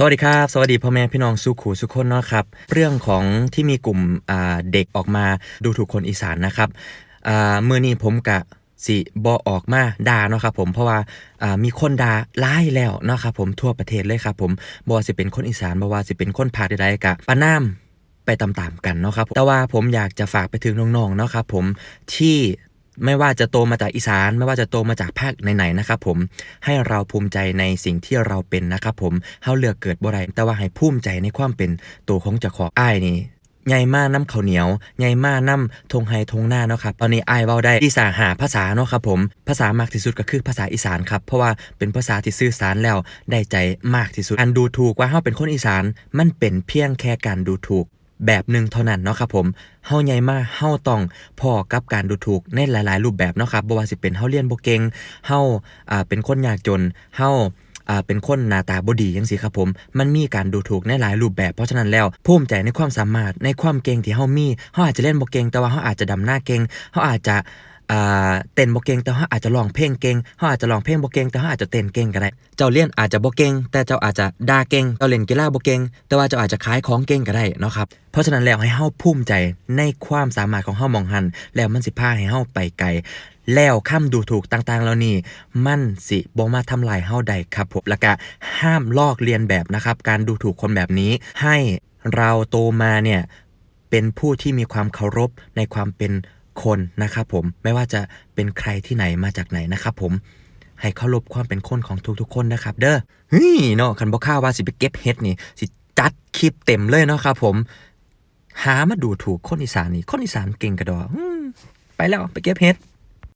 สวัสดีครับ สวัสดีพ่อแม่พี่น้องสุขูสุขคนเนาะครับ เรื่องของที่มีกลุ่มเด็กออกมาดูถูกคนอีสานนะครับอ่ามือนี้ผมกะสิบอออกมาด่าเนาะครับผมเพราะว่ามีคนด่าหลายแล้วเนาะครับผมทั่วประเทศเลยครับผมบว่าสิเป็นคนอีสานบอว่าสิเป็นคนภาคใดๆกะปะน้ำไปตามๆกันเนาะครับแต่ว่าผมอยากจะฝากไปถึงน้องๆเนาะครับผมที่ ไม่ว่าจะโตมาจากอีสาน ไม่ว่าจะโตมาจากภาคไหนๆนะครับผมให้เราภูมิใจในสิ่งที่เราเป็นนะครับผมเฮาเลือกเกิดบ่ได้แต่ว่าให้ภูมิใจในความเป็นตัวของเจ้าของอ้ายนี่ใหญ่มากน้ำข้าวเหนียวใหญ่มากน้ำทงไฮทงหน้าเนาะครับตอนนี้ไอ้เว้าได้อีสานหาภาษาเนาะครับผมภาษามากที่สุดก็คือภาษาอีสานครับเพราะว่าเป็นภาษาที่สื่อสารแล้วได้ใจมากที่สุดการดูถูกว่าเฮาเป็นคนอีสานมันเป็นเพียงแค่การดูถูก แบบหนึ่งเท่านั้นเนาะครับผม เฮาใหญ่มากเฮาต้องพอกับการดูถูกในหลาย ๆ รูปแบบเนาะครับบ่ว่าสิเป็นเฮาเรียนบ่เก่งเฮาอ่าเป็นคนยากจนเฮาอ่าเป็นคนหน้าตาบ่ดีจังซี่ครับผม มันมีการดูถูกในหลายรูปแบบ เพราะฉะนั้นแล้วภูมิใจในความสามารถในความเก่งที่เฮามีเฮาอาจจะเล่นบ่เก่งแต่ว่าเฮาอาจจะดำหน้าเก่งเฮาอาจจะ อ่าเต้นบ่เก่งแต่เฮาอาจจะร้องเพลงเก่งเฮาอาจจะร้องเพลงบ่เก่งแต่เฮาอาจจะเต้นเก่งก็ได้เจ้าเรียนอาจจะบ่เก่งแต่เจ้าอาจจะด่าเก่งเจ้าเล่นกีฬาบ่เก่งแต่ว่าเจ้าอาจจะขายของเก่งก็ได้เนาะครับเพราะฉะนั้นแล้วให้เฮาภูมิใจในความสามารถของเฮามองหัน แล้วมันสิพาให้เฮาไปไกลแล้วคำดูถูกต่างๆแล้วนี่มันสิบ่มาทำลายเฮาได้ครับผมแล้วก็ห้ามลอกเลียนแบบนะครับ การดูถูกคนแบบนี้ ให้เราโตมาเนี่ยเป็นผู้ที่มีความเคารพในความเป็น คนนะครับผมไม่ว่าจะเป็นใครที่ไหนมาจากไหนนะครับผมให้เคารพความเป็นคนของทุกๆคนนะครับ เด้อเฮ้ยเนาะคันบ่ข้าวว่าสิไปเก็บเฮ็ดนี่สิจัดคลิปเต็มเลยเนาะครับผมหามาดูถูกคนอีสานนี่คนอีสานเก่งกระดอไปแล้วไปเก็บเฮ็ด